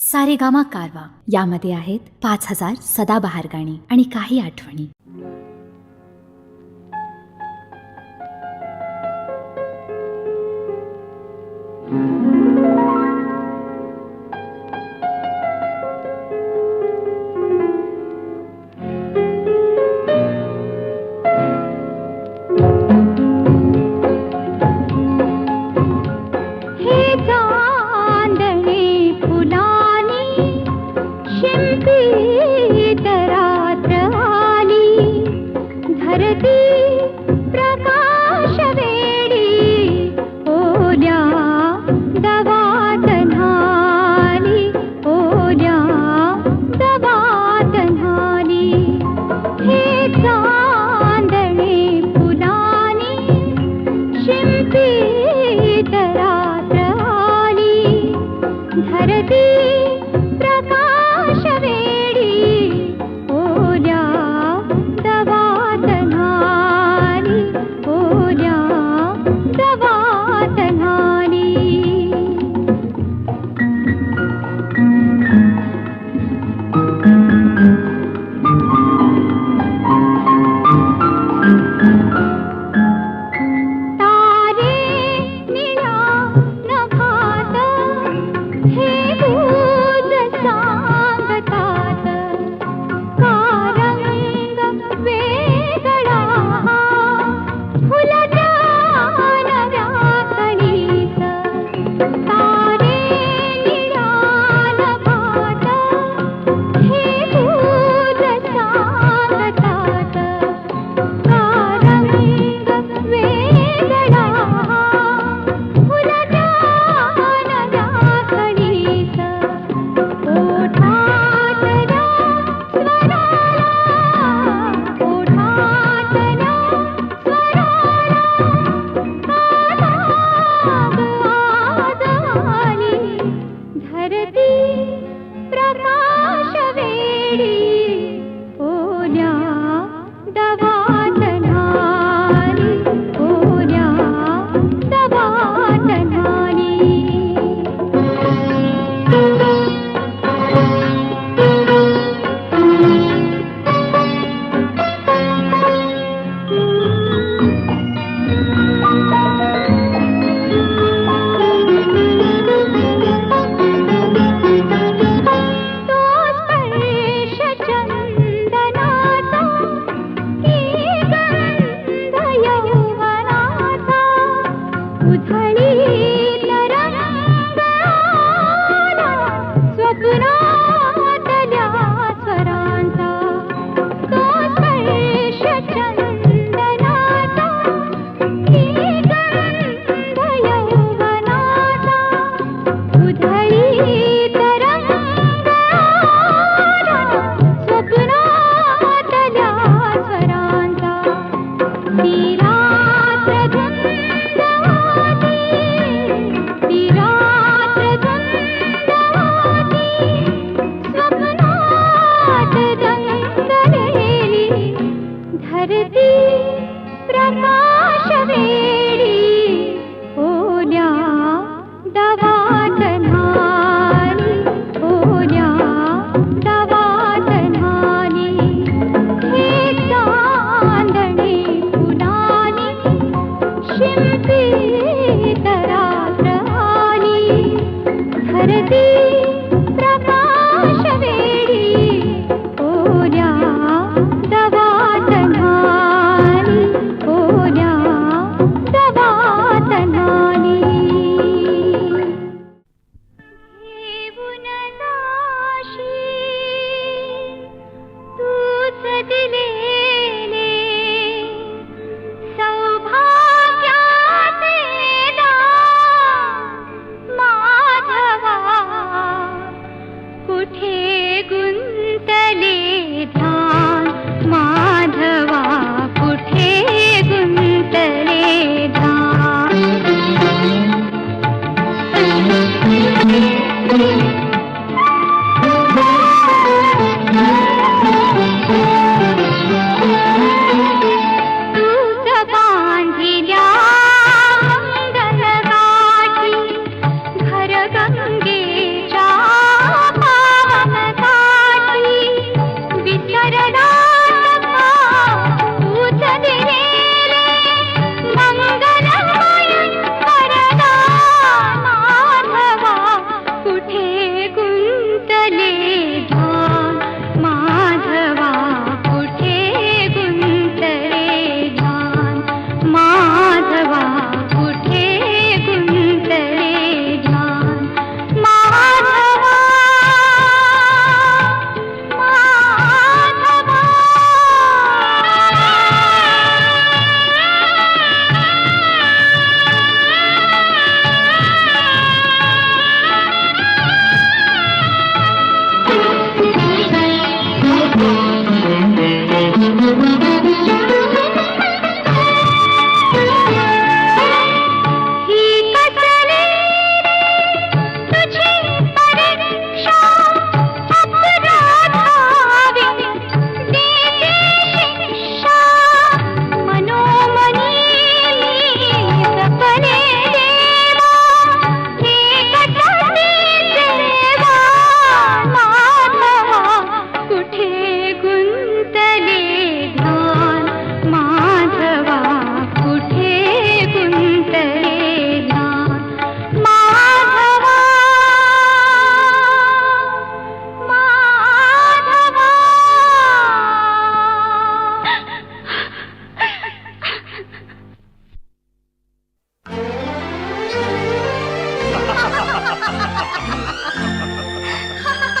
सारेगामा कारवा. यामध्ये आहेत पाच हजार सदाबहार गाणी आणि काही आठवणी.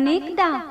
अनेकदा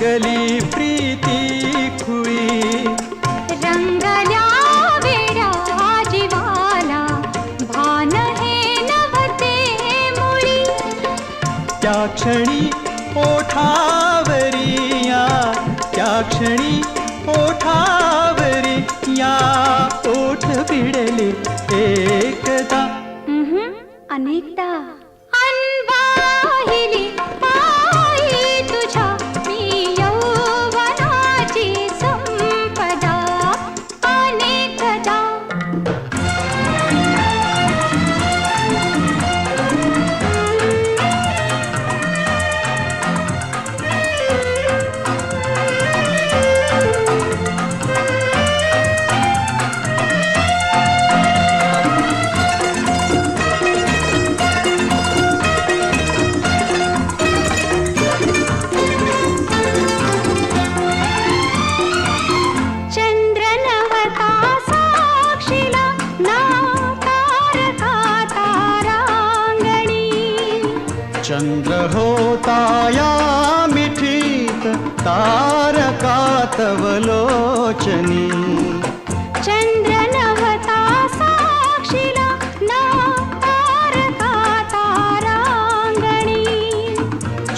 रंगली प्रीती खुई रंगल्या वेडा जीवाला भान हे नवते मुळी. त्या क्षणी ओठावरिया त्या क्षणी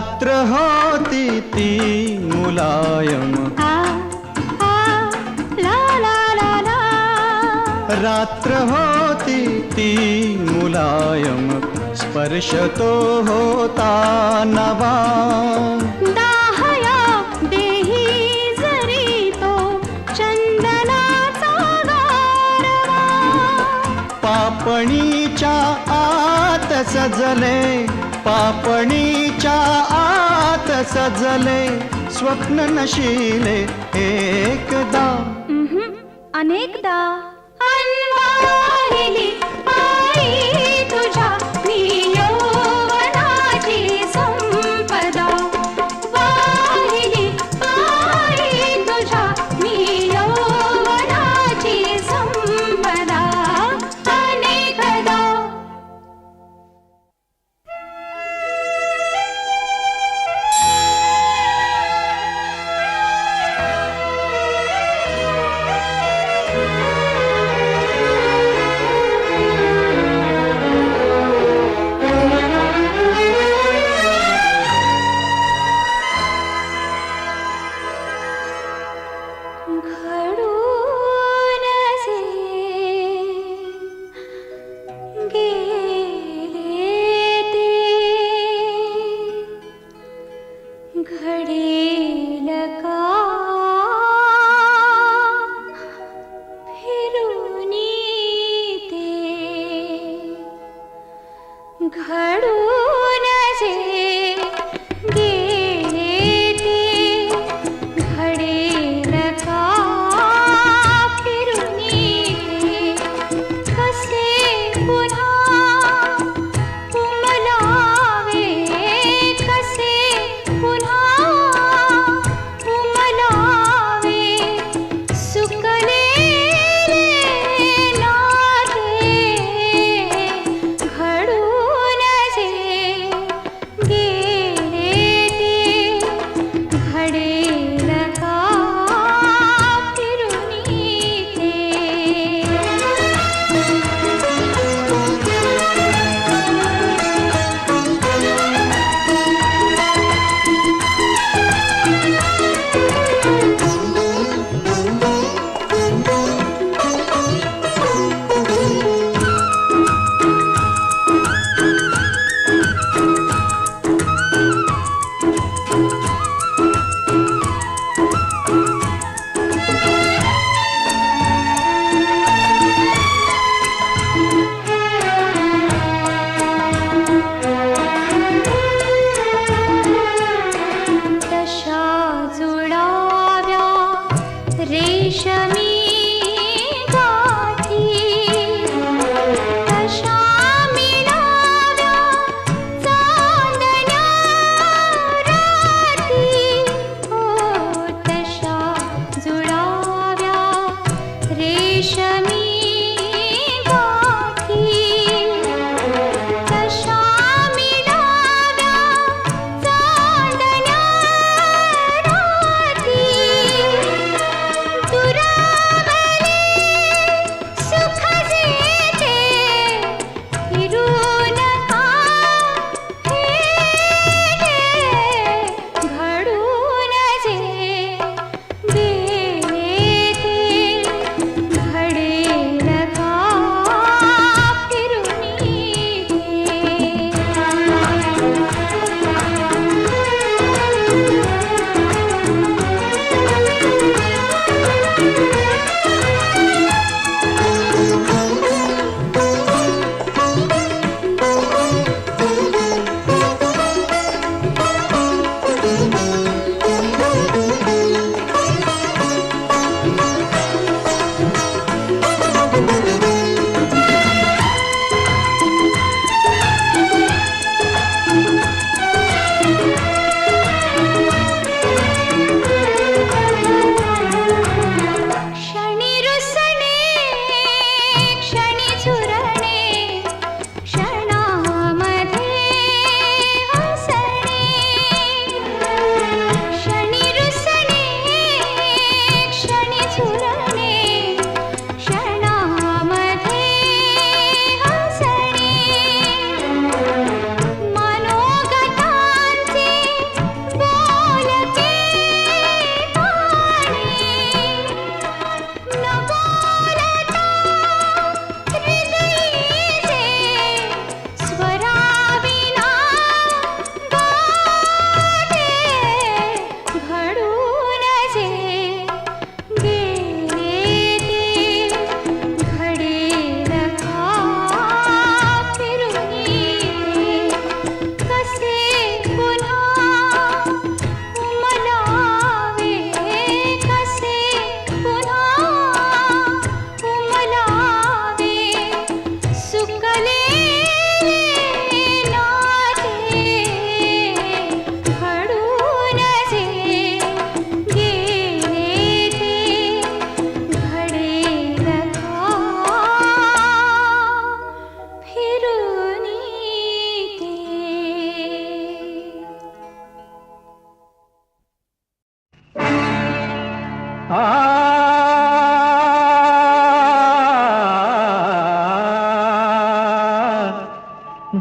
रात्र होती ती मुलायम. रात्र होती ती मुलायम. स्पर्श तो होता नवा. दाहया देही जरी तो चंदनाचा गारवा. पापणीच्या आत सजले. पापणीच्या आत सजले स्वप्न नशिले एकदा. अनेकदा.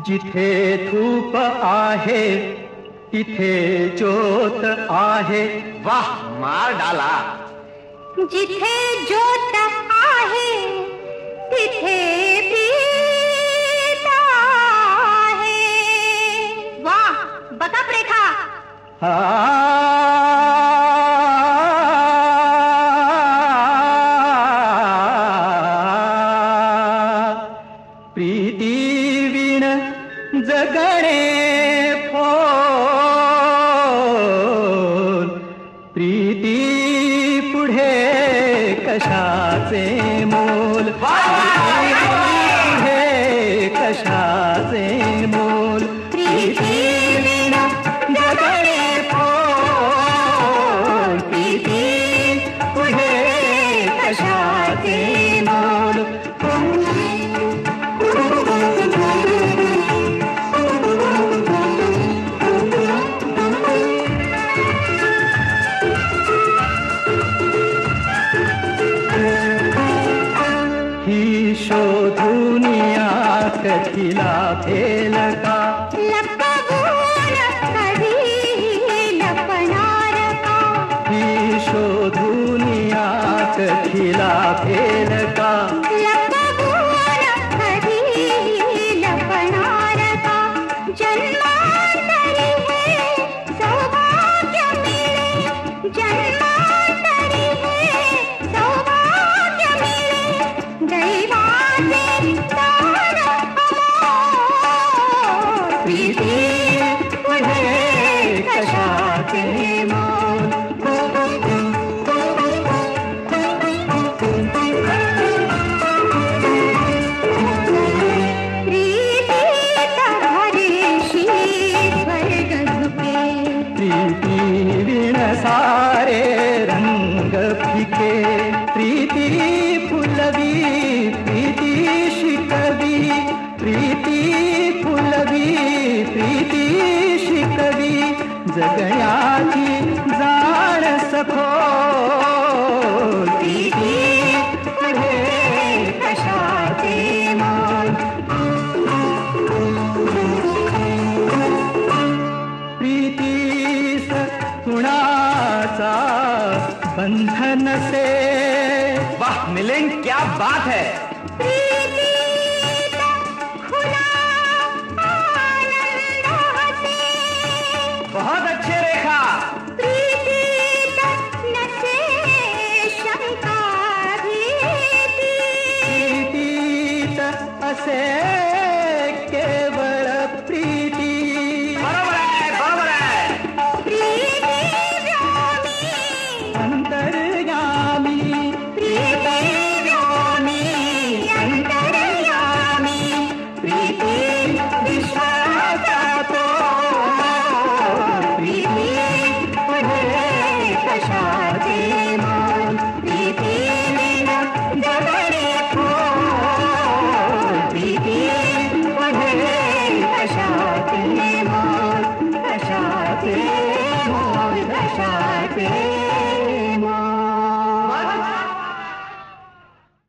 जिथे धूप आहे तिथे ज्योत आहे. वाह मार डाला. जिथे ज्योत आहे तिथे वाह बता प्रेखा. हाँ राखी जाण सखो प्रीतीस कुणाचा बंधन से। वाह मिलेंगे क्या बात है।